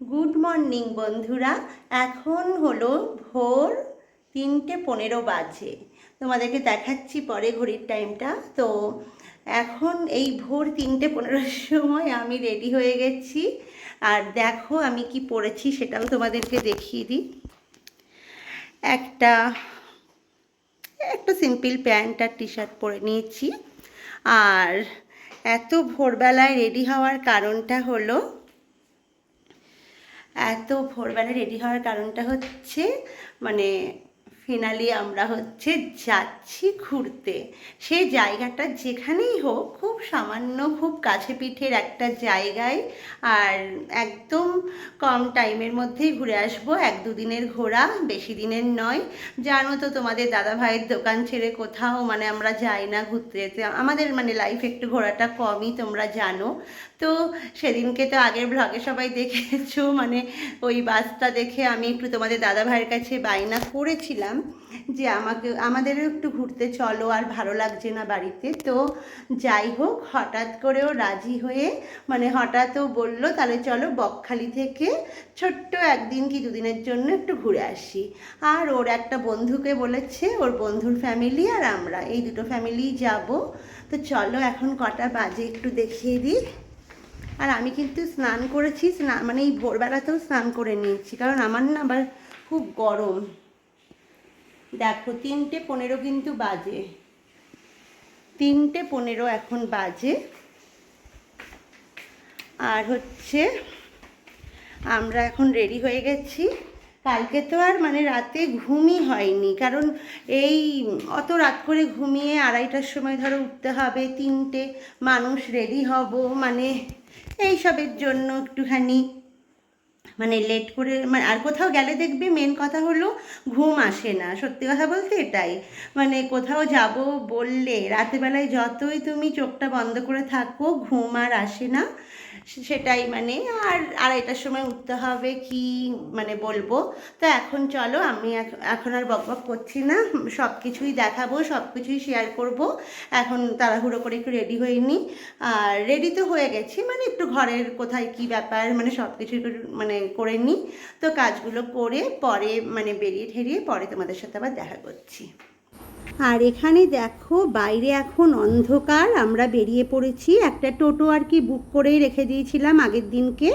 Good morning বন্ধুরা। এখন হলো ভোর তিনটে পনেরো বাজে। তোমাদেরকে দেখাচ্ছি পরে ঘড়ির টাইমটা তো এখন এই ভোর তিনটে পনেরোর সময় আমি রেডি হয়ে গেছি। আর দেখো আমি কি পরেছি সেটাও তোমাদেরকে দেখিয়ে দিই। একটা একটা সিম্পল প্যান্ট আর টি শার্ট পরে নিয়েছি। আর এত ভোরবেলায় রেডি হওয়ার কারণটা হলো এত ভোরবেলা রেডি হওয়ার কারণটা হচ্ছে মানে ফিনালি আমরা হচ্ছে যাচ্ছি ঘুরতে। সে জায়গাটা যেখানেই হোক, খুব সামান্য, খুব কাছে পিঠের একটা জায়গায় আর একদম কম টাইমের মধ্যেই ঘুরে আসব। এক দুদিনের ঘোরা, বেশি দিনের নয়। জানো তো তোমাদের দাদা ভাইয়ের দোকান ছেড়ে কোথাও মানে আমরা যাই না ঘুরতে যেতে। আমাদের মানে লাইফ একটু ঘোরাটা কমই, তোমরা জানো। তো সেদিনকে তো আগের ব্লগে সবাই দেখেছ। মানে ওই বাসটা দেখে আমি একটু তোমাদের দাদা ভাইয়ের কাছে বায়না করেছিলাম যে আমাকে, আমাদেরও একটু ঘুরতে চলো আর ভালো লাগছে না বাড়িতে। তো যাই হোক, হঠাৎ করেও রাজি হয়ে মানে হঠাৎও বলল, তাহলে চলো বকখালি থেকে ছোট্ট একদিন কি দুদিনের জন্য একটু ঘুরে আসি। আর ওর একটা বন্ধুকে বলেছে, ওর বন্ধুর ফ্যামিলি আর আমরা, এই দুটো ফ্যামিলি যাব। তো চলো এখন কটা বাজে একটু দেখিয়ে দিই। আর আমি কিন্তু স্নান করেছি স্নান মানে এই ভোরবেলাতেও স্নান করে নিয়েছি, কারণ আমার না আবার খুব গরম। দেখো, তিনটে পনেরো কিন্তু বাজে। তিনটে পনেরো এখন বাজে। আর হচ্ছে, আমরা এখন রেডি হয়ে গেছি। কালকে তো আর মানে রাতে ঘুমই হয়নি, কারণ এই অত রাত করে ঘুমিয়ে আড়াইটার সময় ধরো উঠতে হবে, তিনটে মানুষ রেডি হব মানে এইসবের জন্য একটুখানি মানে লেট করে মানে আর কোথাও গেলে দেখবি মেন কথা হলো ঘুম আসে না। সত্যি কথা বলতে এটাই। মানে কোথাও যাব বললে রাতেবেলায় যতই তুমি চোখটা বন্ধ করে থাকো, ঘুম আর আসে না। সেটাই মানে আর আড়াইটার সময় উঠতে হবে কি মানে বলব? তো এখন চলো, আমি এখন আর বকবক করছি না সব কিছুই দেখাবো সব কিছুই শেয়ার করব। এখন তাড়াহুড়ো করে একটু রেডি হয়ে আর রেডি তো হয়ে গেছি মানে একটু ঘরের কোথায় কি ব্যাপার মানে সব কিছু মানে করে নিই তো কাজগুলো করে পরে মানে বেরিয়ে ঠেরিয়ে পরে তোমাদের সাথে আবার দেখা করছি। আর এখানে দেখো, বাইরে এখন অন্ধকার। আমরা বেরিয়ে পড়েছি। একটা টোটো আর কি বুক করেই রেখে দিয়েছিলাম আগের দিনকে।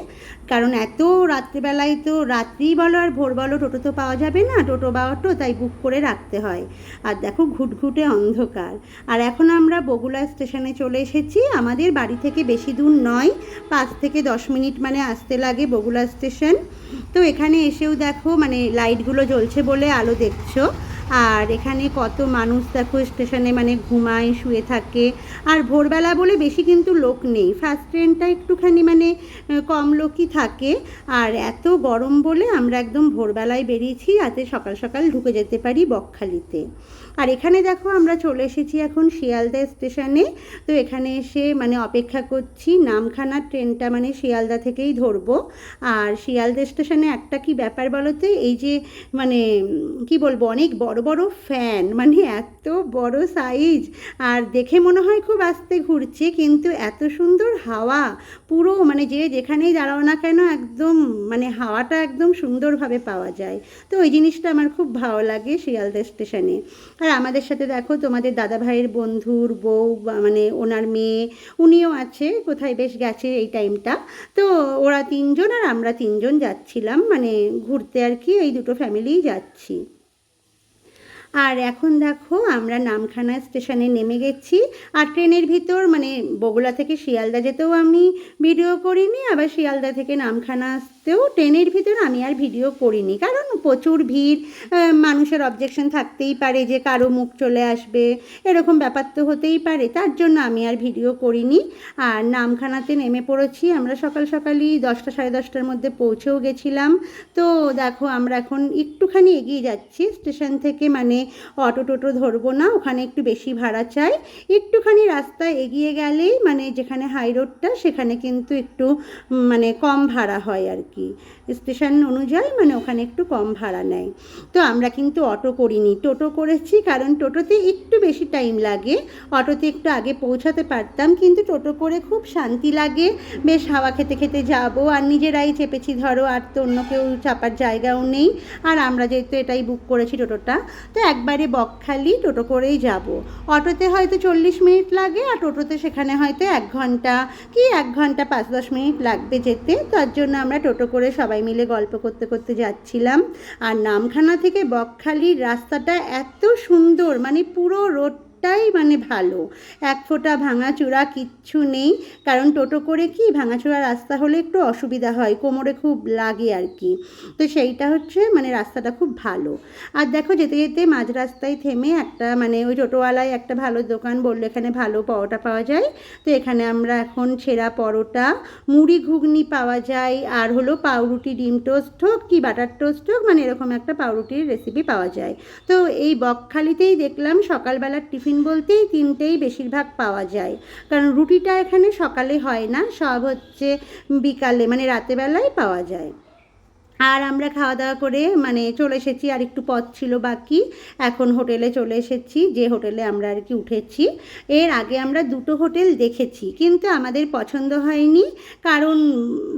কারণ এত রাত্রিবেলায় তো রাত্রি বলো আর ভোর বলো টোটো তো পাওয়া যাবে না। টোটো বা অটো, তাই বুক করে রাখতে হয়। আর দেখো, ঘুটঘুটে অন্ধকার। আর এখন আমরা বগুলা স্টেশনে চলে এসেছি। আমাদের বাড়ি থেকে বেশি দূর নয়। পাঁচ থেকে দশ মিনিট মানে আসতে লাগে বগুলা স্টেশন। তো এখানে এসেও দেখো মানে লাইটগুলো জ্বলছে বলে আলো দেখছ। আর এখানে কত মানুষ দেখো স্টেশনে মানে ঘুমায়, শুয়ে থাকে। আর ভোরবেলা বলে বেশি কিন্তু লোক নেই। ফার্স্ট ট্রেনটা একটুখানি মানে কম লোকই থাকে। আর এত গরম বলে আমরা একদম ভোরবেলায় বেরিয়েছি যাতে সকাল সকাল ঢুকে যেতে পারি বকখালিতে। আর এখানে দেখো আমরা চলে এসেছি এখন শিয়ালদা স্টেশনে। তো এখানে এসে মানে অপেক্ষা করছি, নামখানার ট্রেনটা মানে শিয়ালদা থেকেই ধরবো। আর শিয়ালদা স্টেশনে একটা কি ব্যাপার বলতে এই যে মানে কি বলব, অনেক বড় বড় ফ্যান মানে এত বড় সাইজ আর দেখে মনে হয় খুব আস্তে ঘুরছে, কিন্তু এত সুন্দর হাওয়া। পুরো মানে যে যেখানেই দাঁড়াও না কেন একদম মানে হাওয়াটা একদম সুন্দরভাবে পাওয়া যায়। তো ওই জিনিসটা আমার খুব ভালো লাগে শিয়ালদা স্টেশনে আর আমাদের সাথে দেখো তোমাদের দাদা ভাইয়ের বন্ধুর বউ মানে ওনার মেয়ে, উনিও আছে, কোথায় বেশ গেছে এই টাইমটা তো ওরা তিনজন আর আমরা তিনজন যাচ্ছিলাম মানে ঘুরতে আর কি, এই দুটো ফ্যামিলিই যাচ্ছি। আর এখন দেখো, আমরা নামখানা স্টেশনে নেমে গেছি। আর ট্রেনের ভিতর মানে বগুলা থেকে শিয়ালদা যেতেও আমি ভিডিও করিনি, আবার শিয়ালদা থেকে নামখানা আসতেও ট্রেনের ভিতর আমি আর ভিডিও করিনি। কারণ প্রচুর ভিড় মানুষের অবজেকশন থাকতেই পারে যে কারও মুখ চলে আসবে, এরকম ব্যাপার তো হতেই পারে। তার জন্য আমি আর ভিডিও করিনি। আর নামখানাতে নেমে পড়েছি, আমরা সকাল সকালই দশটা সাড়ে দশটার মধ্যে পৌঁছেও গেছিলাম। তো দেখো, আমরা এখন একটুখানি এগিয়ে যাচ্ছি। স্টেশন থেকে মানে অটো টোটো ধরবো না, ওখানে একটু বেশি ভাড়া চাই। একটুখানি রাস্তা এগিয়ে গেলেই মানে যেখানে হাই রোডটা সেখানে কিন্তু একটু মানে কম ভাড়া হয় আর কি। স্টেশন অনুযায়ী মানে ওখানে একটু কম ভাড়া নেয়। তো আমরা কিন্তু অটো করিনি, টোটো করেছি কারণ টোটোতে একটু বেশি টাইম লাগে। অটোতে একটু আগে পৌঁছাতে পারতাম কিন্তু টোটো করে খুব শান্তি লাগে। বেশ হাওয়া খেতে খেতে যাব আর নিজেরাই চেপেছি ধরো আর তো অন্য কেউ চাপার জায়গাও নেই। আর আমরা যেহেতু এটাই বুক করেছি টোটোটা, তো একবারে বকখালি টোটো করেই যাব। অটোতে হয়তো চল্লিশ মিনিট লাগে আর টোটোতে সেখানে হয়তো এক ঘণ্টা কি এক ঘণ্টা পাঁচ দশ মিনিট লাগবে যেতে। তার জন্য আমরা টোটো করে সবাই মিলে গল্প করতে করতে যাচ্ছিলাম। আর নামখানা থেকে বকখালির রাস্তাটা এত সুন্দর মানে পুরো রোডটাই মানে ভালো। এক ফোঁটা ভাঙাচূড়া কিচ্ছু নেই, কারণ টোটো করে কি ভাঙাচোরা রাস্তা হলে একটু অসুবিধা হয়, কোমরে খুব লাগে আর কি। তো সেইটা হচ্ছে মানে রাস্তাটা খুব ভালো। আর দেখো যেতে যেতে মাঝ রাস্তায় থেমে একটা মানে ওই টোটোওয়ালায় একটা ভালো দোকান বলল, এখানে ভালো পরোটা পাওয়া যায়। তো এখানে আমরা এখন ছেঁড়া পরোটা, মুড়ি ঘুগনি পাওয়া যায়, আর হলো পাউরুটি, ডিম টোস্ট হোক কি বাটার টোস্ট হোক মানে এরকম একটা পাউরুটির রেসিপি পাওয়া যায়। তো এই বকখালিতেই দেখলাম সকালবেলার টিফিন বলতেই তিনটেই বেশিরভাগ পাওয়া যায়। কারণ রুটিটা এখানে সকালে হয় না, সব হচ্ছে বিকালে মানে রাতেবেলায় পাওয়া যায়। আর আমরা খাওয়া দাওয়া করে মানে চলে এসেছি, আর একটু পথ ছিল বাকি। এখন হোটেলে চলে এসেছি, যে হোটেলে আমরা আর কি উঠেছি। এর আগে আমরা দুটো হোটেল দেখেছি, কিন্তু আমাদের পছন্দ হয়নি। কারণ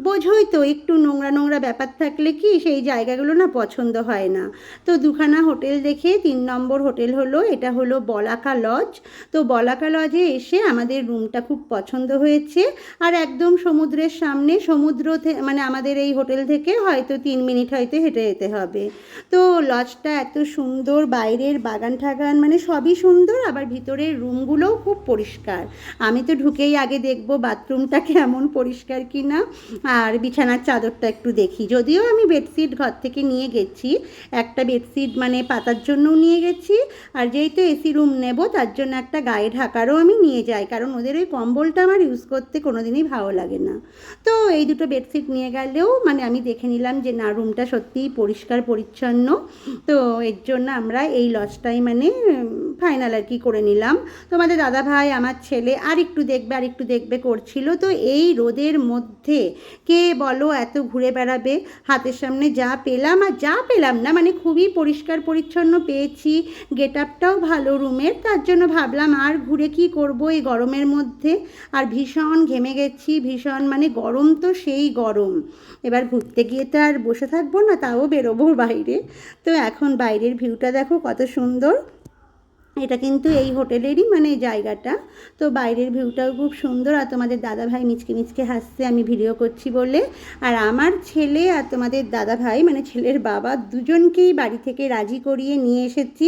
বোঝোই তো, একটু নোংরা নোংরা ব্যাপার থাকলে কি সেই জায়গাগুলো না পছন্দ হয় না। তো দুখানা হোটেল দেখে তিন নম্বর হোটেল হলো, এটা হলো বলাকা লজ। তো বলাকা লজে এসে আমাদের রুমটা খুব পছন্দ হয়েছে। আর একদম সমুদ্রের সামনে, সমুদ্র মানে আমাদের এই হোটেল থেকে হয়তো তিন মিনিট হয়তো হেঁটে যেতে হবে। তো লজটা এত সুন্দর, বাইরের বাগান ঠাগান মানে সবই সুন্দর, আবার ভিতরের রুমগুলোও খুব পরিষ্কার। আমি তো ঢুকেই আগে দেখব বাথরুমটা কেমন পরিষ্কার কি না আর বিছানার চাদরটা একটু দেখি। যদিও আমি বেডশিট ঘর থেকে নিয়ে গেছি, একটা বেডশিট মানে পাতার জন্যও নিয়ে গেছি, আর যেহেতু এসি রুম নেব, তার জন্য একটা গায়ে ঢাকারও আমি নিয়ে যাই, কারণ ওদের ওই কম্বলটা আমার ইউজ করতে কোনো দিনই ভালো লাগে না। তো এই দুটো বেডশিট নিয়ে গেলেও মানে আমি দেখে নিলাম যে না রুমটা সত্যিই পরিষ্কার, পরিচ্ছন্ন। তো এর জন্য আমরা এই লজটাই মানে ফাইনাল আর কি করে নিলাম। তোমাদের দাদা ভাই আমার ছেলে আর একটু দেখবে, আর একটু দেখবে করছিল। তো এই রোদের মধ্যে কে বলো এত ঘুরে বেড়াবে? হাতের সামনে যা পেলাম আর যা পেলাম না মানে খুবই পরিষ্কার, পরিচ্ছন্ন পেয়েছি। গেট আপটাও ভালো রুমের, তার জন্য ভাবলাম আর ঘুরে কি করব এই গরমের মধ্যে? আর ভীষণ ঘেমে গেছি, ভীষণ মানে গরম তো সেই গরম। এবার ঘুরতে গিয়ে তো আর বসে থাকব না তাও বেরোবো বাইরে। তো এখন বাইরের ভিউটা দেখো কত সুন্দর। এটা কিন্তু এই হোটেলেরই মানে জায়গাটা। তো বাইরের ভিউটাও খুব সুন্দর আর তোমাদের দাদা ভাই মিচকে মিচকে হাসছে, আমি ভিডিও করছি বলে। আর আমার ছেলে আর তোমাদের দাদা ভাই মানে ছেলের বাবা, দুজনকেই বাড়ি থেকে রাজি করিয়ে নিয়ে এসেছি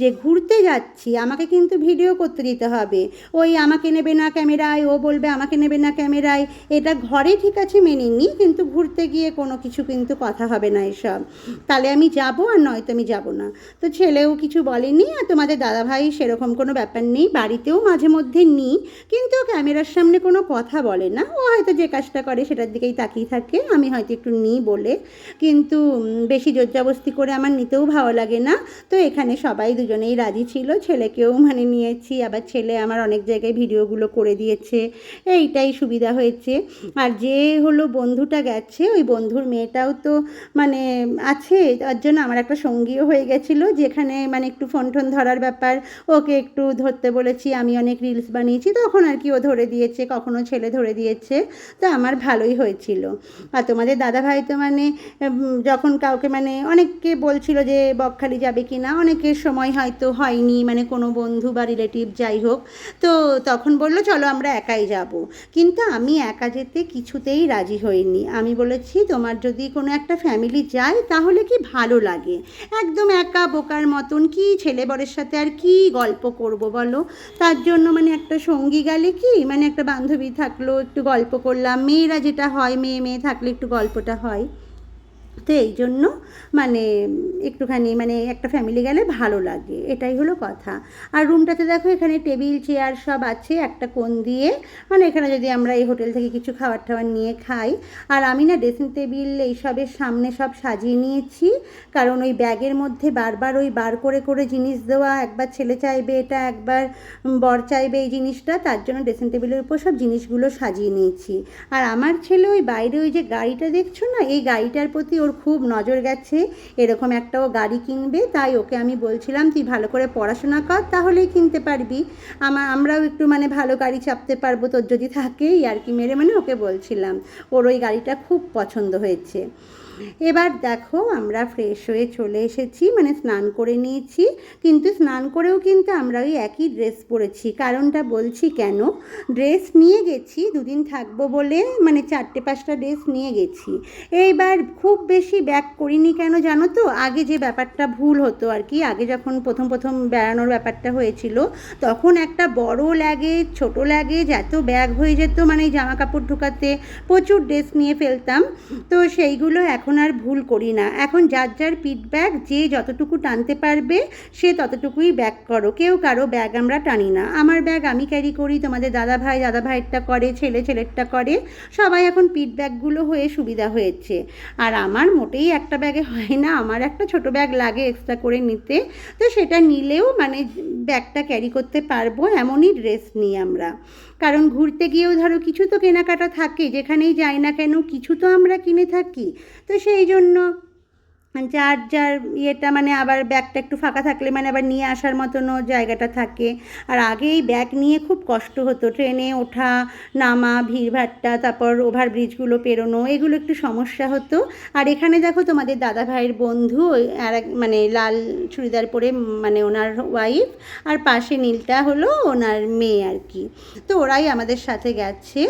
যে ঘুরতে যাচ্ছি। আমাকে কিন্তু ভিডিও করতে দিতে হবে। ওই আমাকে নেবে না ক্যামেরায়, ও বলবে আমাকে নেবে না ক্যামেরায়। এটা ঘরে ঠিক আছে মেনে নিই কিন্তু ঘুরতে গিয়ে কোনো কিছু কিন্তু কথা হবে না এসব। তাহলে আমি যাব আর নয়তো আমি যাব না। তো ছেলেও কিছু বলেনি আর তোমাদের দাদা ভাই, সেরকম কোনো ব্যাপার নেই। বাড়িতেও মাঝে মধ্যে নিই, কিন্তু ক্যামেরার সামনে কোনো কথা বলে না। ও হয়তো যে কাজটা করে সেটার দিকেই তাকিয়ে থাকে, আমি হয়তো একটু নিই বলে। কিন্তু বেশি জোরজাবস্তি করে আমার নিতেও ভালো লাগে না। তো এখানে সবাই দুজনেই রাজি ছিল। ছেলেকেও মানে নিয়েছি, আবার ছেলে আমার অনেক জায়গায় ভিডিওগুলো করে দিয়েছে। এইটাই সুবিধা হয়েছে। আর যে হলো বন্ধুটা গেছে, ওই বন্ধুর মেয়েটাও তো মানে আছে। তার জন্য আমার একটা সঙ্গীও হয়ে গেছিল, যেখানে মানে একটু ফোন টোন ধরার ব্যাপার। ওকে একটু ধরতে বলেছি, আমি অনেক রিলস বানিয়েছি, তখন আর কি ও ধরে দিয়েছে, কখনো ছেলে ধরে দিয়েছে, তো আমার ভালোই হয়েছিল। আর তোমাদের দাদা ভাই তো মানে যখন কাউকে মানে অনেককে বলছিল যে বকখালি যাবে কি না অনেকের সময় হয়তো হয়নি মানে কোনো বন্ধু বা রিলেটিভ যাই হোক, তো তখন বলল, চলো আমরা একাই যাব। কিন্তু আমি একা যেতে কিছুতেই রাজি হইনি। আমি বলেছি, তোমার যদি কোনো একটা ফ্যামিলি যায়, তাহলে কি ভালো লাগে? একদম একা বোকার মতন, কি ছেলে বরের সাথে আর কি গল্প করব বলো? তার জন্য মানে একটা সঙ্গী গেলে কি? মানে একটা বান্ধবী থাকল, একটু গল্প করলাম। মেয়েরা যেটা হয়, মেয়ে মেয়ে থাকলে একটু গল্পটা হয়। তো এই জন্য মানে একটুখানি মানে একটা ফ্যামিলি গেলে ভালো লাগে, এটাই হলো কথা। আর রুমটাতে দেখো এখানে টেবিল চেয়ার সব আছে, একটা কোণ দিয়ে মানে এখানে যদি আমরা এই হোটেল থেকে কিছু খাবার টাবার নিয়ে খাই। আর আমি না ড্রেসিং টেবিল এইসবের সামনে সব সাজিয়ে নিয়েছি, কারণ ওই ব্যাগের মধ্যে বারবার ওই বার করে করে জিনিস দেওয়া, একবার ছেলে চাইবে এটা, একবার বর চাইবে এই জিনিসটা, তার জন্য ড্রেসিং টেবিলের উপর সব জিনিসগুলো সাজিয়ে নিয়েছি। আর আমার ছেলে ওই বাইরে ওই যে গাড়িটা দেখছ না, এই গাড়িটার প্রতি ওর খুব নজর গেছে, এরকম একটাও গাড়ি কিনবে, তাই ওকে আমি বলছিলাম, তুই ভালো করে পড়াশোনা কর, তাহলেই কিনতে পারবি। আমার আমরাও একটু মানে ভালো গাড়ি চাপতে পারব তোর যদি থাকে আর কি মেরে মানে ওকে বলছিলাম। ওর ওই গাড়িটা খুব পছন্দ হয়েছে। এবার দেখো আমরা ফ্রেশ হয়ে চলে এসেছি মানে স্নান করে নিয়েছি। কিন্তু স্নান করেও কিন্তু আমরা ওই একই ড্রেস পরেছি। কারণটা বলছি কেন? ড্রেস নিয়ে গেছি, দুদিন থাকব বলে মানে চারটে পাঁচটা ড্রেস নিয়ে গেছি। এইবার খুব বেশি ব্যাক করিনি কেন জানো তো? আগে যে ব্যাপারটা ভুল হতো আর কি, আগে যখন প্রথম প্রথম বেড়ানোর ব্যাপারটা হয়েছিল, তখন একটা বড় লাগে ছোট লাগে এত ব্যাগ হয়ে যেত মানে জামা কাপড় ঢোকাতে প্রচুর ড্রেস নিয়ে ফেলতাম। তো সেইগুলো এখন আর ভুল করি না। এখন যার যার পিট ব্যাগ যে যতটুকু টানতে পারবে, সে ততটুকুই ব্যাগ করো। কেউ কারও ব্যাগ আমরা টানি না। আমার ব্যাগ আমি ক্যারি করি, তোমাদের দাদা ভাই, দাদা ভাইয়েরটা করে, ছেলে ছেলেরটা করে। সবাই এখন পিট ব্যাগগুলো হয়ে সুবিধা হয়েছে। আর আমার মোটেই একটা ব্যাগে হয় না, আমার একটা ছোট ব্যাগ লাগে এক্সট্রা করে নিতে। তো সেটা নিলেও মানে ব্যাগটা ক্যারি করতে পারব, এমনই ড্রেস নিই আমরা। কারণ ঘুরতে গিয়েও ধরো কিছু তো কেনাকাটা থাকে, যেখানেই যাই না কেন কিছু তো আমরা কিনে থাকি। তো সেই জন্য যার যার ইয়েটা মানে আবার ব্যাগটা একটু ফাঁকা থাকলে মানে আবার নিয়ে আসার মতনও জায়গাটা থাকে। আর আগে এই ব্যাগ নিয়ে খুব কষ্ট হতো, ট্রেনে ওঠা, নামা, ভিড়ভাট্টা, তারপর ওভারব্রিজগুলো পেরোনো, এগুলো একটু সমস্যা হতো। আর এখানে দেখো তোমাদের দাদা ভাইয়ের বন্ধু আর এক মানে লাল চুড়িদার পরে মানে ওনার ওয়াইফ আর পাশে নীলটা হলো ওনার মেয়ে আর কি। তো ওরাই আমাদের সাথে গেছে।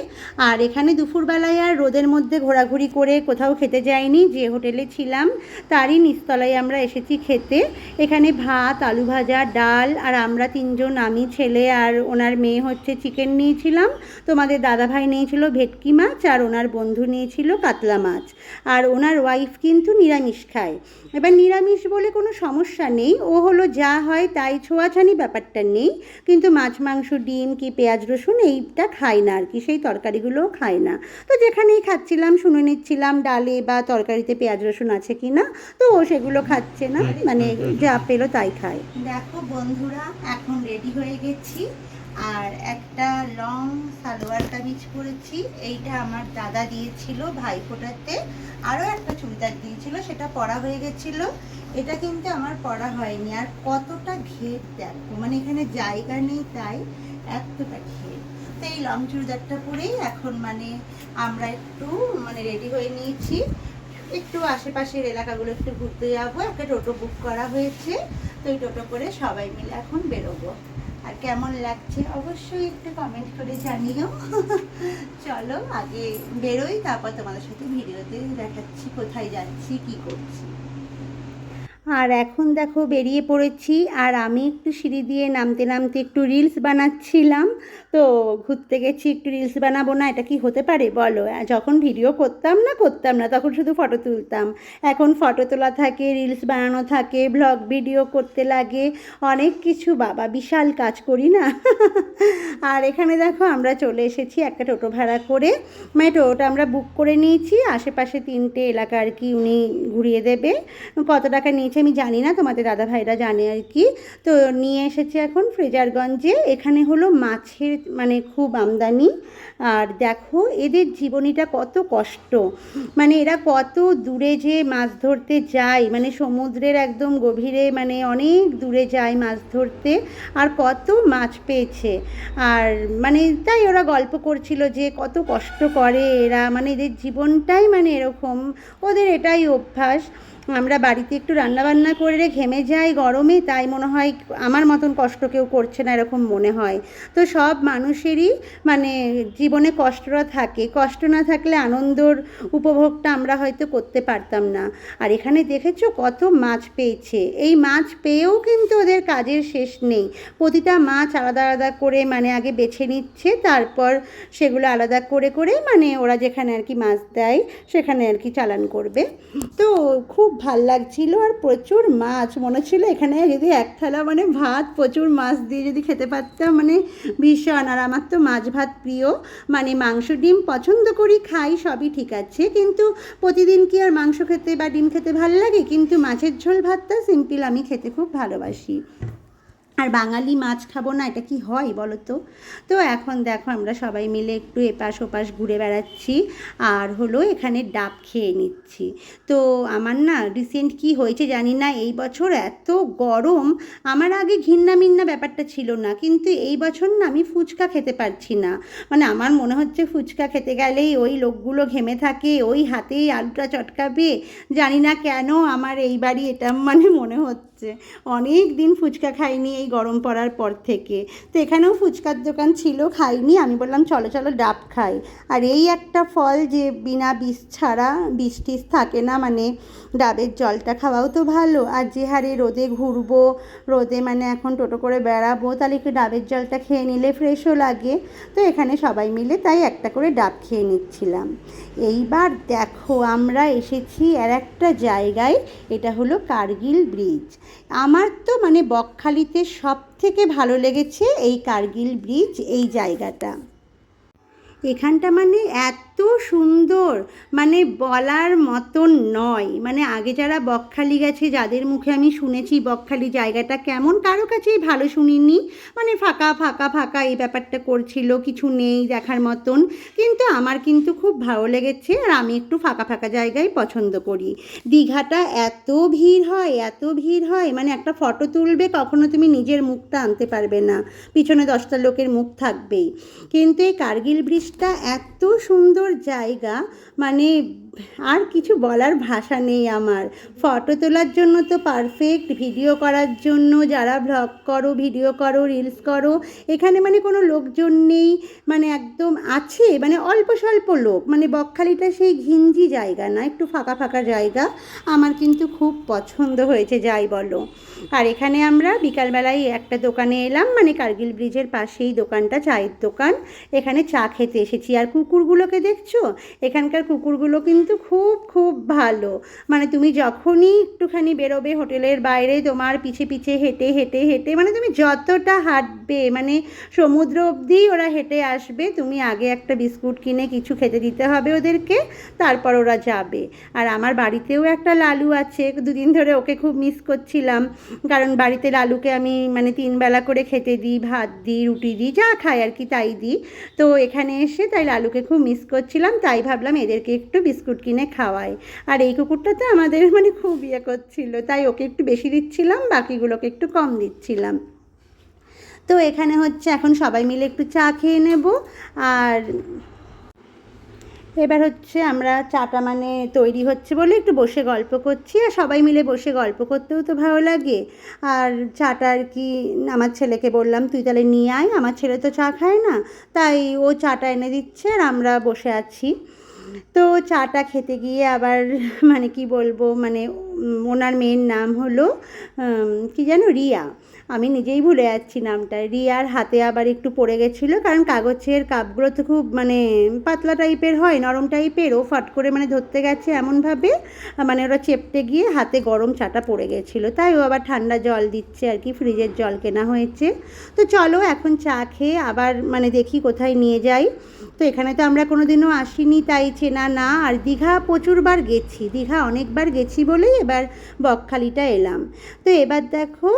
আর এখানে দুপুরবেলায় আর রোদের মধ্যে ঘোরাঘুরি করে কোথাও খেতে যাইনি, যে হোটেলে ছিলাম তারই নিচতলায় আমরা এসেছি খেতে। এখানে ভাত, আলু ভাজা, ডাল, আর আমরা তিনজন, আমি, ছেলে আর ওনার মেয়ে হচ্ছে চিকেন নিয়েছিলাম। তোমাদের দাদাভাই নিয়েছিল ভেটকি মাছ আর ওনার বন্ধু নিয়েছিল কাতলা মাছ। আর ওনার ওয়াইফ কিন্তু নিরামিষ খায়। এবার নিরামিষ বলে কোনো সমস্যা নেই। ও হলো যা হয় তাই ছোঁয়াছানি ব্যাপারটা নেই। কিন্তু মাছ, মাংস, ডিম কি পেঁয়াজ, রসুন এইটা খায় না আর কি, সেই তরকারিগুলোও খায় না। তো যেখানেই খাচ্ছিলাম, শুনে নিচ্ছিলাম ডালে বা তরকারিতে পেঁয়াজ, রসুন আছে কি না, তো ও সেগুলো খাচ্ছে না। মানে যা পেল তাই খায়। দেখো বন্ধুরা, এখন রেডি হয়ে গেছি। আর একটা লং সালোয়ার কামিজ পরেছি, এইটা আমার দাদা দিয়েছিল ভাইফোঁটাতে। আরও একটা চুড়িদার দিয়েছিল, সেটা পরা হয়ে গেছিল। এটা কিন্তু আমার পরা হয়নি। আর কতটা ঘের দেখো মানে এখানে জায়গা নেই তাই এতটা ঘের। তো এই লং চুড়িদারটা পরেই এখন মানে আমরা একটু মানে রেডি হয়ে নিয়েছি। একটু আশেপাশের এলাকাগুলো একটু ঘুরতে যাব। একটা টোটো বুক করা হয়েছে। তো এই টোটো করে সবাই মিলে এখন বেরোবো। আর কেমন লাগছে অবশ্যই একটু কমেন্ট করে জানিও। চলো আগে বেরোই, তারপর তোমাদের সাথে ভিডিওতে দেখাচ্ছি কোথায় যাচ্ছি, কি করছি। আর এখন দেখো বেরিয়ে পড়েছি আর আমি একটু সিঁড়ি দিয়ে নামতে নামতে একটু রিলস বানাচ্ছিলাম। তো ঘুরতে গেছি, একটু রিলস বানাবো না, এটা কি হতে পারে বলো? যখন ভিডিও করতাম না করতাম না, তখন শুধু ফটো তুলতাম। এখন ফটো তোলা থাকে, রিলস বানানো থাকে, ব্লগ ভিডিও করতে লাগে, অনেক কিছু। বাবা, বিশাল কাজ করি না? আর এখানে দেখো আমরা চলে এসেছি একটা টোটো ভাড়া করে। মানে টোটোটা আমরা বুক করে নিয়েছি, আশেপাশে তিনটে এলাকা আর কি উনি ঘুরিয়ে দেবে। কত টাকা নিয়েছে আমি জানি না, তোমাদের দাদা ভাইরা জানে আর কি। তো নিয়ে এসেছে এখন ফ্রেজারগঞ্জে। এখানে হলো মাছের মানে খুব আমদানি। আর দেখো, এদের জীবনীটা কত কষ্ট। মানে এরা কত দূরে যে মাছ ধরতে যায়। মানে সমুদ্রের একদম গভীরে মানে অনেক দূরে যায় মাছ ধরতে। আর কত মাছ পেয়েছে। আর মানে তাই ওরা গল্প করছিল যে কত কষ্ট করে এরা। মানে এদের জীবনটাই মানে এরকম। ওদের এটাই অভ্যাস। আমরা বাড়িতে একটু রান্নাবান্না করে ঘেমে যাই গরমে, তাই মনে হয় আমার মতন কষ্ট কেউ করছে না এরকম মনে হয়। তো সব মানুষেরই মানে জীবনে কষ্টটা থাকে। কষ্ট না থাকলে আনন্দর উপভোগটা আমরা হয়তো করতে পারতাম না। আর এখানে দেখেছ কত মাছ পেয়েছে। এই মাছ পেয়েও কিন্তু ওদের কাজের শেষ নেই। প্রতিটা মাছ আলাদা আলাদা করে মানে আগে বেছে নিচ্ছে, তারপর সেগুলো আলাদা করে করে মানে ওরা যেখানে আর কি মাছ দেয়, সেখানে আর কি চালান করবে। তো খুব ভালো লাগছিল আর প্রচুর মাছ। মনে হচ্ছিল এখানে যদি এক থালা মানে ভাত, প্রচুর মাছ দিয়ে যদি খেতে পারতাম মানে ভীষণ। আর আমার তো মাছ ভাত প্রিয় মানে মাংস, ডিম পছন্দ করি, খাই, সবই ঠিক আছে। কিন্তু প্রতিদিন কি আর মাংস খেতে বা ডিম খেতে ভালো লাগে? কিন্তু মাছের ঝোল ভাতটা সিম্পল আমি খেতে খুব ভালোবাসি। আর বাঙালি মাছ খাব না, এটা কি হয় বলো তো? তো এখন দেখো আমরা সবাই মিলে একটু এপাশ ওপাশ ঘুরে বেড়াচ্ছি, আর হলো এখানে ডাব খেয়ে নিচ্ছি। তো আমার না রিসেন্ট কি হয়েছে জানি না, এই বছর এত গরম, আমার আগে ঘিন্না মিন্না ব্যাপারটা ছিল না, কিন্তু এই বছর না আমি ফুচকা খেতে পারছি না। মানে আমার মনে হচ্ছে ফুচকা খেতে গেলেই ওই লোকগুলো ঘেমে থাকে, ওই হাতেই আলুটা চটকাবে, জানি না কেন আমার এইবারই এটা মানে মনে হচ্ছে অনেক দিন ফুচকা খাইনি এই গরম পড়ার পর থেকে। তো এখানেও ফুচকার দোকান ছিল, খাইনি। আমি বললাম, চলো চলো, ডাব খাই। আর এই একটা ফল যে বিনা বিষ ছাড়া বিষ থাকে না মানে ডাবের জলটা খাওয়াও তো ভালো। আর যে হারে রোদে ঘুরবো, রোদে মানে এখন টোটো করে বেড়াবো, তাহলে একটু ডাবের জলটা খেয়ে নিলে ফ্রেশও লাগে। তো এখানে সবাই মিলে তাই একটা করে ডাব খেয়ে নিচ্ছিলাম। এইবার দেখো, আমরা এসেছি আর একটা জায়গায়, এটা হলো কার্গিল ব্রিজ। আমার তো মানে বকখালিতে সব থেকে ভালো লেগেছে এই কার্গিল ব্রিজ, এই জায়গাটা। এখানটা মানে এত সুন্দর। মানে বলার মতন নয়। মানে আগে যারা বকখালি গেছে, যাদের মুখে আমি শুনেছি বকখালি জায়গাটা কেমন, কারও কাছেই ভালো শুনিনি। মানে ফাঁকা ফাঁকা ফাঁকা এই ব্যাপারটা করছিল, কিছু নেই দেখার মতন। কিন্তু আমার কিন্তু খুব ভালো লেগেছে আর আমি একটু ফাঁকা ফাঁকা জায়গায় পছন্দ করি। দীঘাটা এত ভিড় হয়, এত ভিড় হয়। মানে একটা ফটো তুলবে, কখনো তুমি নিজের মুখটা আনতে পারবে না। পিছনে দশটা লোকের মুখ থাকবেই। কিন্তু এই কার্গিল ব্রিজটা এত সুন্দর জায়গা মানে আর কিছু বলার ভাষা নেই আমার। ফটো তোলার জন্য তো পারফেক্ট ভিডিও করার জন্য যারা ভ্লগ করো ভিডিও করো রিলস করো, এখানে মানে কোনো লোকজন নেই মানে একদম আছে মানে অল্প স্বল্প লোক মানে বকখালিটা সেই ঘিঞ্জি জায়গা না, একটু ফাঁকা ফাঁকা জায়গা। আমার কিন্তু খুব পছন্দ হয়েছে, যাই বলো। আর এখানে আমরা বিকালবেলায় একটা দোকানে এলাম মানে কার্গিল ব্রিজের পাশেই দোকানটা, চায়ের দোকান। এখানে চা খেতে এসেছি। আর কুকুরগুলোকে দেখছ? এখানকার কুকুরগুলো কিন্তু খুব খুব ভালো। মানে তুমি যখনই একটুখানি বেরোবে হোটেলের বাইরে, তোমার পিছে পিছে হেঁটে হেঁটে হেঁটে মানে তুমি যতটা হাঁটবে মানে সমুদ্র অবধি ওরা হেঁটে আসবে, তুমি আগে একটা বিস্কুট কিনে কিছু খেতে দিতে হবে ওদেরকে, তারপর ওরা যাবে। আর আমার বাড়িতেও একটা লালু আছে, দুদিন ধরে ওকে খুব মিস করছিলাম। কারণ বাড়িতে লালুকে আমি মানে তিন বেলা করে খেতে দিই, ভাত দিই, রুটি দিই, যা খাই আর কি তাই দিই। তো এখানে এসে তাই লালুকে খুব মিস করছিলাম, তাই ভাবলাম এদেরকে একটু বিস্কুট কিনে খাওয়াই। আর এই কুকুরটা তো আমাদের মানে খুব ইয়ে করছিল, তাই ওকে একটু বেশি দিচ্ছিলাম, বাকিগুলোকে একটু কম দিচ্ছিলাম। তো এখানে হচ্ছে এখন সবাই মিলে একটু চা খেয়ে নেব। আর এবার হচ্ছে আমরা চাটা মানে তৈরি হচ্ছে বলে একটু বসে গল্প করছি, আর সবাই মিলে বসে গল্প করতেও তো ভালো লাগে। আর চাটা আর কি আমার ছেলেকে বললাম, তুই তাহলে নিয়ে আয়, আমার ছেলে তো চা খায় না। তাই ও চাটা এনে দিচ্ছে, আর আমরা বসে আছি। তো চাটা খেতে গিয়ে আবার মানে কি বলব মানে ওনার মেয়ের নাম হলো কি যেন রিয়া। আমি নিজেই ভুলে যাচ্ছি নামটা। রিয়ার হাতে আবার একটু পড়ে গেছিল, কারণ কাগজের কাপগুলো তো খুব মানে পাতলা টাইপের হয়, নরম টাইপের ও ফট করে মানে ধরতে গেছে এমনভাবে মানে ওরা চেপটে গিয়ে হাতে গরম চাটা পড়ে গেছিল। তাই ও আবার ঠান্ডা জল দিচ্ছে আর কি, ফ্রিজের জল কেনা হয়েছে। তো চলো এখন চা খেয়ে আবার মানে দেখি কোথায় নিয়ে যাই। তো এখানে তো আমরা কোনো দিনও আসিনি, তাই চেনা না। আর দীঘা প্রচুরবার গেছি। দীঘা অনেকবার গেছি বলেই এবার বকখালিটা এলাম। তো এবার দেখো,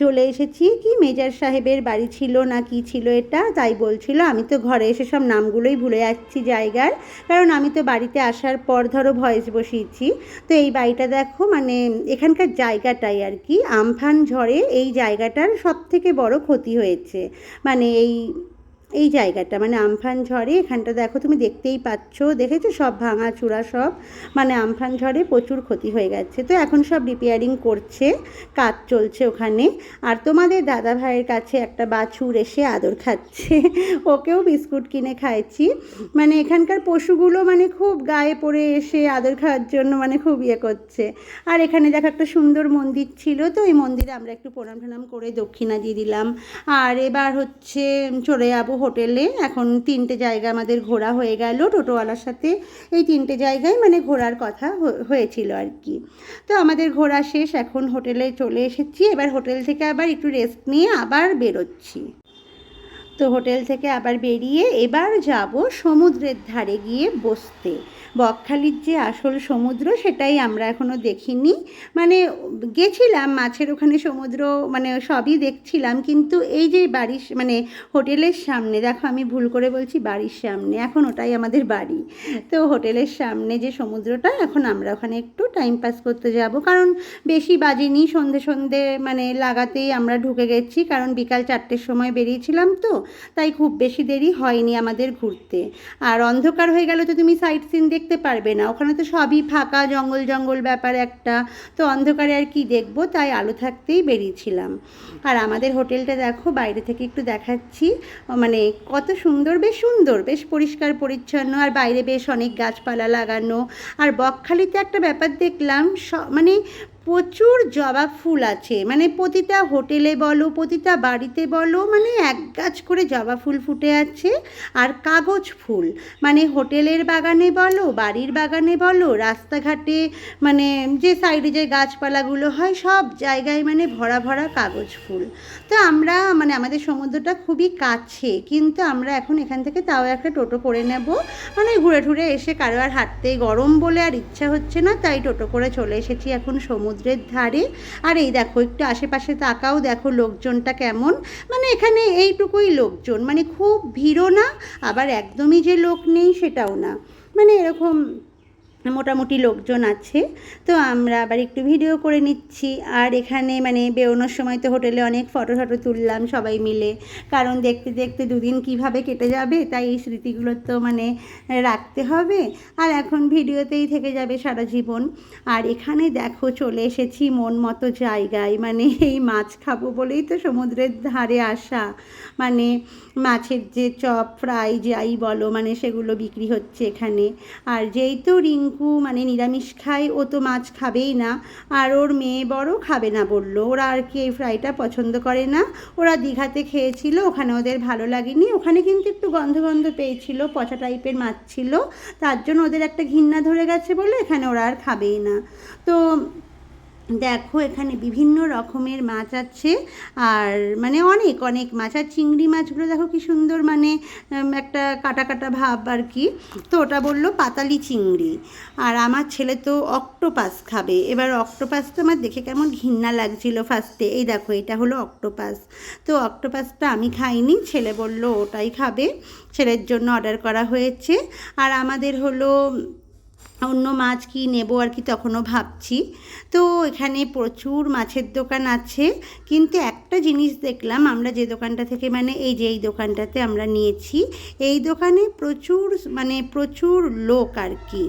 চলে এসেছি। কি মেজার সাহেবের বাড়ি ছিল না কি ছিল এটা? তাই বলছিল, আমি তো ঘরে এসে সব নামগুলোই ভুলে যাচ্ছি জায়গার। কারণ আমি তো বাড়িতে আসার পর ধরো ভয়েস বসিয়েছি। তো এই বাড়িটা দেখো মানে এখানকার জায়গাটাই আর কি। আমফান ঝড়ে এই জায়গাটার সব থেকে বড় ক্ষতি হয়েছে। মানে এই এই জায়গাটা মানে আমফান ঝড়ে এখানটা দেখো তুমি দেখতেই পাচ্ছ, দেখেছ? সব ভাঙা চূড়া সব মানে আমফান ঝড়ে প্রচুর ক্ষতি হয়ে গেছে। তো এখন সব রিপেয়ারিং করছে, কাজ চলছে ওখানে। আর তোমাদের দাদা ভাইয়ের কাছে একটা বাছুর এসে আদর খাচ্ছে, ওকেও বিস্কুট কিনে খাইছি। মানে এখানকার পশুগুলো মানে খুব গায়ে পড়ে এসে আদর খাওয়ার জন্য মানে খুব ইয়ে করছে। আর এখানে দেখো একটা সুন্দর মন্দির ছিল, তো ওই মন্দিরে আমরা একটু প্রণাম ঠানাম করে দক্ষিণা দিয়ে দিলাম। আর এবার হচ্ছে চলে যাব হোটেলে এখন তিনটে জায়গা আমাদের ঘোরা হয়ে গেল টোটোওয়ালার সাথে। এই তিনটে জায়গায় মানে ঘোরার কথা হয়েছিল আর কি। তো আমাদের ঘোরা শেষ, এখন হোটেলে চলে এসেছি। এবার হোটেল থেকে আবার একটু রেস্ট নিয়ে আবার বেরোচ্ছি। তো হোটেল থেকে আবার বেরিয়ে এবার যাব সমুদ্রের ধারে গিয়ে বসতে। বকখালির যে আসল সমুদ্র সেটাই আমরা এখনও দেখিনি। মানে গেছিলাম মাছের ওখানে সমুদ্র মানে সবই দেখছিলাম, কিন্তু এই যে বাড়ির মানে হোটেলের সামনে, দেখো আমি ভুল করে বলছি বাড়ির সামনে, এখন ওটাই আমাদের বাড়ি। তো হোটেলের সামনে যে সমুদ্রটা, এখন আমরা ওখানে একটু টাইম পাস করতে যাব। কারণ বেশি বাজেনি, সন্ধে সন্ধে মানে লাগাতেই আমরা ঢুকে গেছি, কারণ বিকাল চারটের সময় বেরিয়েছিলাম তো, তাই খুব বেশি দেরি হয়নি আমাদের ঘুরতে। আর অন্ধকার হয়ে গেলে তো তুমি সাইট সিন দেখতে পারবে না। ওখানে তো সবই ফাঁকা, জঙ্গল জঙ্গল ব্যাপার একটা। তো অন্ধকারে আর কি দেখব? তাই আলো থাকতেই বেরিয়েছিলাম। আর আমাদের হোটেলটা দেখো, বাইরে থেকে একটু দেখাচ্ছি। মানে কত সুন্দর, বেশ সুন্দর, বেশ পরিষ্কার, পরিচ্ছন্ন। আর বাইরে বেশ অনেক গাছপালা লাগানো। আর বকখালিতে একটা ব্যাপার দেখলাম মানে প্রচুর জবা ফুল আছে। মানে প্রতিটা হোটেলে বলো, প্রতিটা বাড়িতে বলো মানে এক গাছ করে জবা ফুল ফুটে আছে আর কাগজ ফুল। মানে হোটেলের বাগানে বলো, বাড়ির বাগানে বলো, রাস্তাঘাটে মানে যে সাইডে যে গাছপালাগুলো হয়, সব জায়গায় মানে ভরা ভরা কাগজ ফুল। তো আমরা মানে আমাদের সমুদ্রটা খুবই কাছে, কিন্তু আমরা এখন এখান থেকে তাও একটা টোটো করে নেব। মানে ঘুরে ঘুরে এসে কারও আর হাঁটতে গরম বলে আর ইচ্ছা হচ্ছে না, তাই টোটো করে চলে এসেছি এখন সমুদ্রের ধারে। আর এই দেখো, একটু আশেপাশে তাকাও, দেখো লোকজনটা কেমন। মানে এখানে এইটুকুই লোকজন। মানে খুব ভিড়ও না, আবার একদমই যে লোক নেই সেটাও না। মানে এরকম মোটামুটি লোকজন আছে। তো আমরা আবার একটু ভিডিও করে নিচ্ছি। আর এখানে মানে বেরোনোর সময় তো হোটেলে অনেক ফটো ফটো তুললাম সবাই মিলে। কারণ দেখতে দেখতে দুদিন কীভাবে কেটে যাবে, তাই এই স্মৃতিগুলো তো মানে রাখতে হবে। আর এখন ভিডিওতেই থেকে যাবে সারা জীবন। আর এখানে দেখো চলে এসেছি মন মতো জায়গায়। মানে এই মাছ খাব বলেই তো সমুদ্রের ধারে আসা। মানে মাছের যে চপ ফ্রাই যাই বলো মানে সেগুলো বিক্রি হচ্ছে এখানে। আর যেই তো রিঙ্কু মানে নিরামিষ খায়, ও তো মাছ খাবেই না। আর ওর মেয়ে বড় খাবে না বলল। ওরা আর কি এই ফ্রাইটা পছন্দ করে না। ওরা দীঘাতে খেয়েছিল, ওখানে ওদের ভালো লাগেনি। ওখানে কিন্তু একটু গন্ধ গন্ধ পেয়েছিল, পচা টাইপের মাছ ছিল। তার জন্য ওদের একটা ঘৃণা ধরে গেছে বলে এখানে ওরা আর খাবেই না। তো দেখো, এখানে বিভিন্ন রকমের মাছ আছে। আর মানে অনেক অনেক মাছ। আর চিংড়ি মাছগুলো দেখো কি সুন্দর মানে একটা কাটা কাটা ভাব আর কি। তো ওটা বলল পাতালি চিংড়ি। আর আমার ছেলে তো অক্টোপাস খাবে। এবার অক্টোপাস তো আমার দেখে কেমন ঘৃণা লাগছিল ফার্স্টে এই দেখো, এটা হলো অক্টোপাস। তো অক্টোপাসটা আমি খাইনি। ছেলে বলল ওটাই খাবে। ছেলের জন্য অর্ডার করা হয়েছে। আর আমাদের হলো অন্য মাছ কি নেব আর কি তখনও ভাবছি। তো এখানে প্রচুর মাছের দোকান আছে। কিন্তু একটা জিনিস দেখলাম, আমরা যে দোকানটা থেকে মানে এই যে এই দোকানটাতে আমরা নিয়েছি, এই দোকানে প্রচুর মানে প্রচুর লোক আর কি।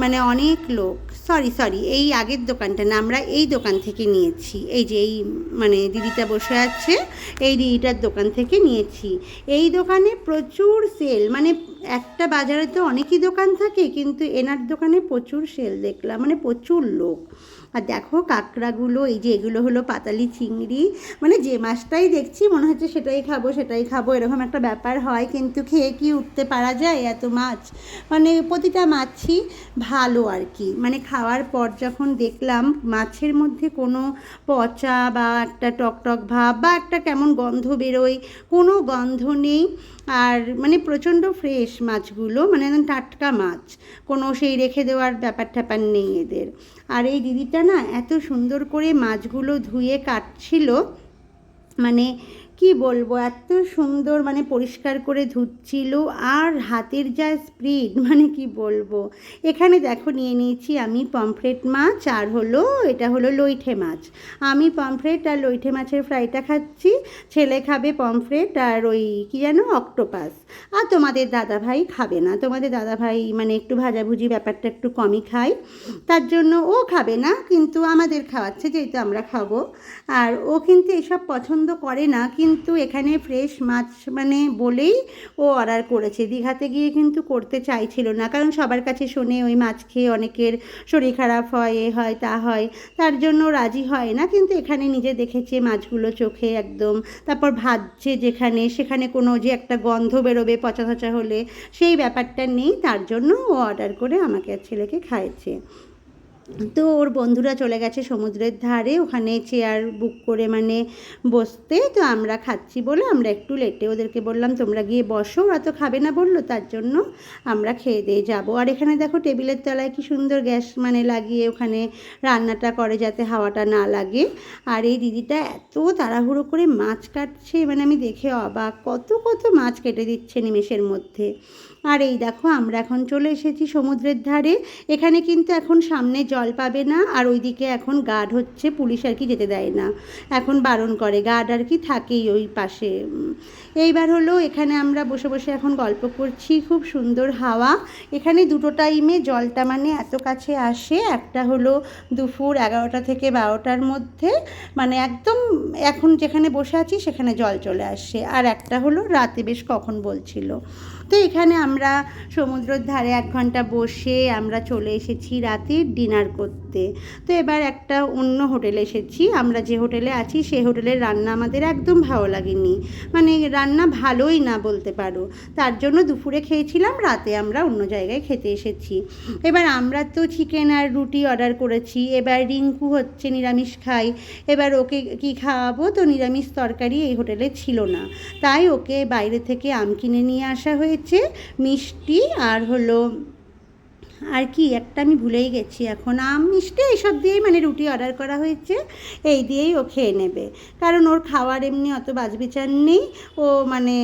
মানে অনেক লোক। সরি সরি, এই আগের দোকানটা না, আমরা এই দোকান থেকে নিয়েছি। এই যে এই মানে দিদিটা বসে আছে, এই দিদিটার দোকান থেকে নিয়েছি। এই দোকানে প্রচুর সেল মানে একটা বাজারে তো অনেকই দোকান থাকে, কিন্তু এনার দোকানে প্রচুর সেল দেখলাম মানে প্রচুর লোক। আর দেখো কাঁকড়াগুলো, এই যে এগুলো হলো পাতালি চিংড়ি মানে যে মাছটাই দেখছি মনে হচ্ছে সেটাই খাব সেটাই খাব, এরকম একটা ব্যাপার হয়। কিন্তু খেয়ে কি উঠতে পারা যায় এত মাছ? মানে প্রতিটা মাছই ভালো আর কি। মানে খাওয়ার পর যখন দেখলাম মাছের মধ্যে কোনো পচা বা একটা টকটক ভাব বা একটা কেমন গন্ধ বেরোয়, কোনো গন্ধ নেই। আর মানে প্রচণ্ড ফ্রেশ মাছগুলো মানে একদম টাটকা মাছ। কোনো সেই রেখে দেওয়ার ব্যাপার ট্যাপার নেই এদের। আর এই দিদিটা না এত সুন্দর করে মাছগুলো ধুয়ে কাটছিল মানে কি বলব? এত সুন্দর মানে পরিষ্কার করে ধুচ্ছিল আর হাতের যা স্প্রিড মানে কি বলব? এখানে দেখো নিয়ে নিয়েছি আমি পমফ্রেট মাছ আর হলো, এটা হলো লইঠে মাছ। আমি পমফ্রেট আর লইঠে মাছের ফ্রাইটা খাচ্ছি, ছেলে খাবে পমফ্রেট আর ওই কি যেন অক্টোপাস। আর তোমাদের দাদা ভাই খাবে না। তোমাদের দাদা ভাই মানে একটু ভাজাভুজি ব্যাপারটা একটু কমই খায়, তার জন্য ও খাবে না, কিন্তু আমাদের খাওয়াচ্ছে যেহেতু আমরা খাব। আর ও কিন্তু এসব পছন্দ করে না কিন্তু এখানে ফ্রেশ মাছ মানে বলেই ও অর্ডার করেছে। দীঘাতে গিয়ে কিন্তু করতে চাইছিল না, কারণ সবার কাছে শোনে ওই মাছ খেয়ে অনেকের শরীর খারাপ হয়, এ হয়, তা হয়, তার জন্য রাজি হয় না। কিন্তু এখানে নিজে দেখেছে মাছগুলো চোখে একদম, তারপর ভাজছে যেখানে, সেখানে কোনো যে একটা গন্ধ বেরোবে পচা পচা হলে সেই ব্যাপারটা নেই, তার জন্য ও অর্ডার করে আমাকে আর ছেলেকে খাইয়েছে। তো ওর বন্ধুরা চলে গেছে সমুদ্রের ধারে, ওখানে চেয়ার বুক করে মানে বসতে। তো আমরা খাচ্ছি বলে আমরা একটু লেটে ওদেরকে বললাম, তোমরা গিয়ে বসো, ওরা তো খাবে না, বলল। তার জন্য আমরা খেয়ে দিয়ে যাব। আর এখানে দেখো টেবিলের তলায় কি সুন্দর গ্যাস মানে লাগিয়ে ওখানে রান্নাটা করে যাতে হাওয়াটা না লাগে। আর এই দিদিটা এত তাড়াহুড়ো করে মাছ কাটছে মানে আমি দেখে অবাক। কত কত মাছ কেটে দিচ্ছে নিমেষের মধ্যে। আর এই দেখো আমরা এখন চলে এসেছি সমুদ্রের ধারে। এখানে কিন্তু এখন সামনে জল পাবে না, আর ওইদিকে এখন গার্ড হচ্ছে, পুলিশ আর কি যেতে দেয় না। এখন বারণ করে গার্ড আর কি থাকেই ওই পাশে। এইবার হলো এখানে আমরা বসে বসে এখন গল্প করছি, খুব সুন্দর হাওয়া। এখানে দুটো টাইমে জলটা মানে এত কাছে আসে, একটা হলো দুপুর এগারোটা থেকে বারোটার মধ্যে। মানে একদম এখন যেখানে বসে আছি, সেখানে জল চলে আসে। আর একটা হলো রাতে বেশ কখন বলছিল। তো এখানে আমরা সমুদ্রের ধারে এক ঘণ্টা বসে আমরা চলে এসেছি রাতে ডিনার করতে। তো এবার একটা অন্য হোটেলে এসেছি। আমরা যে হোটেলে আছি সেই হোটেলের রান্না আমাদের একদম ভালো লাগেনি। মানে রান্না ভালোই না বলতে পারো। তার জন্য দুপুরে খেয়েছিলাম, রাতে আমরা অন্য জায়গায় খেতে এসেছি। এবার আমরা তো চিকেন আর রুটি অর্ডার করেছি। এবার রিঙ্কু হচ্ছে নিরামিষ খাই এবার ওকে কি খাওয়াবো? তো নিরামিষ তরকারি এই হোটেলে ছিল না। তাই ওকে বাইরে থেকে আম কিনে নিয়ে আসা হয়েছে, মিষ্টি আর হলো আর কি, একটা আমি ভুলেই গেছি এখন। আম, মিষ্টি এইসব দিয়েই মানে রুটি অর্ডার করা হয়েছে, এই দিয়েই ও খেয়ে নেবে। কারণ ওর খাওয়ার এমনি অত বাজবিচার নেই, ও মানে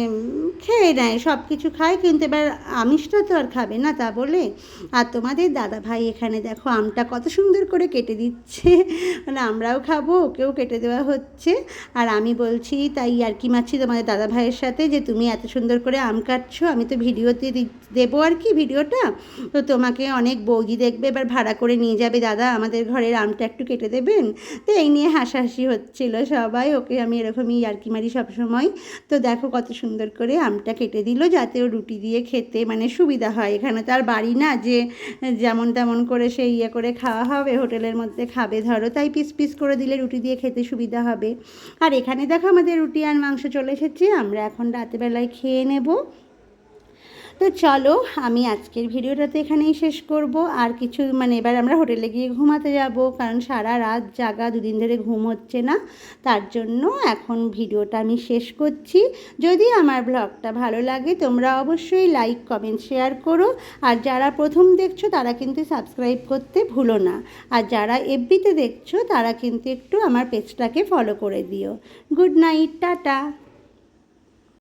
খেয়ে নেয় সব কিছু খায়, কিন্তু এবার আমিষটা তো আর খাবে না তা বলে। আর তোমাদের দাদা ভাই এখানে দেখো, আমটা কত সুন্দর করে কেটে দিচ্ছে। মানে আমরাও খাব, ওকেও কেটে দেওয়া হচ্ছে। আর আমি বলছি, তাই আর কি মাছি তোমাদের দাদা ভাইয়ের সাথে যে তুমি এত সুন্দর করে আম কাটছো, আমি তো ভিডিওতে দেবো আর কি ভিডিওটা। তো তোমাকে অনেক বৌদি দেখবে, এবার ভাড়া করে নিয়ে যাবে। দাদা, আমাদের ঘরের আমটা একটু কেটে দেবেন? তো এই নিয়ে হাসাহাসি হচ্ছিল সবাই, ওকে আমি এরকমই ইয়ার্কি মারি সবসময়। তো দেখো কত সুন্দর করে আমটা কেটে দিল, যাতে ও রুটি দিয়ে খেতে মানে সুবিধা হয়। এখানে তো আর বাড়ি না, যে যেমন তেমন করে সেই ইয়ে করে খাওয়া হবে, হোটেলের মধ্যে খাবে, ধরো। তাই পিস পিস করে দিলে রুটি দিয়ে খেতে সুবিধা হবে। আর এখানে দেখো আমাদের রুটি আর মাংস চলে এসেছে, আমরা এখন রাতেবেলায় খেয়ে নেব। তো চলো, আমি আজকের ভিডিওটা তো এখানেই শেষ করব। আর কিছু মানে এবার আমরা হোটেলে গিয়ে ঘুমাতে যাব, কারণ সারা রাত জাগা, দুদিন ধরে ঘুম হচ্ছে না। তার জন্য এখন ভিডিওটা আমি শেষ করছি। যদি আমার ব্লগটা ভালো লাগে, তোমরা অবশ্যই লাইক, কমেন্ট, শেয়ার করো। আর যারা প্রথম দেখছ, তারা কিন্তু সাবস্ক্রাইব করতে ভুলো না। আর যারা এফবিতে দেখছ, তারা কিন্তু একটু আমার পেজটাকে ফলো করে দিও। Good night, tata.